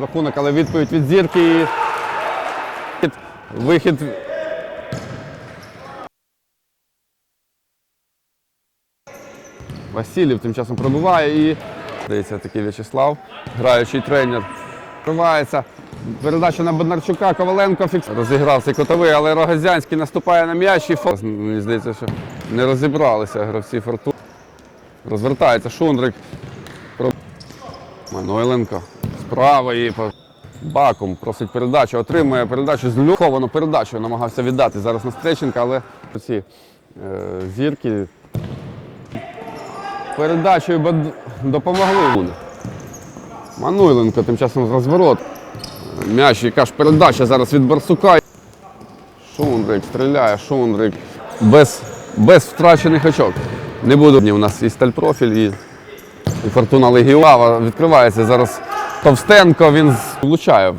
Рахунок, але відповідь від зірки. і Вихід. Васильєв тим часом пробиває і здається такий В'ячеслав, граючий тренер. Вривається. Передача на Бондарчука, Коваленко фікс. Розіграв цей котовий, але Рогозянський наступає на м'яч і фол. Мені здається, що не розібралися гравці форту. Розвертається Шундрик. Манойленко. Справа і баком просить передачу, отримує передачу з люховану передачу. Намагався віддати зараз на Стреченка, але ці е, зірки передачею допомогли. Мануйленко тим часом розворот. М'яч, яка ж передача зараз від Барсука. Шундрик стріляє, Шундрик без, без втрачених очок. Не буде. У нас і стальпрофіль, і, і Фортуна Легіова. Відкривається зараз Товстенко, він влучає.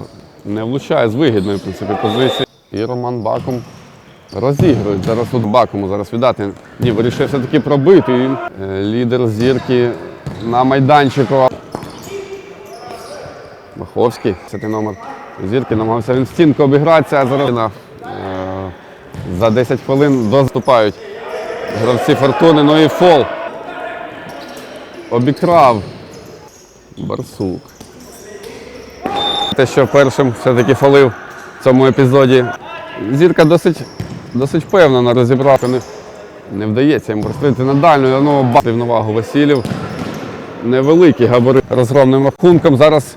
Не влучає з вигідної в принципі, позиції. І Роман Баком розігрують. Зараз тут Бакому зараз віддати. Ні, вирішив все-таки пробити. Е, Лідер зірки на майданчику. Маховський, це номер зірки, намагався він в стінку обігратися, а зараз е, за 10 хвилин доступають гравці фортуни, ну і фол. Обікрав Барсук. Те, що першим все-таки фалив в цьому епізоді. Зірка досить, досить впевнено розібрати. Не, не вдається йому простити на дальню, ну бати в новагу Васильєв невеликий габарит розгромним рахунком. Зараз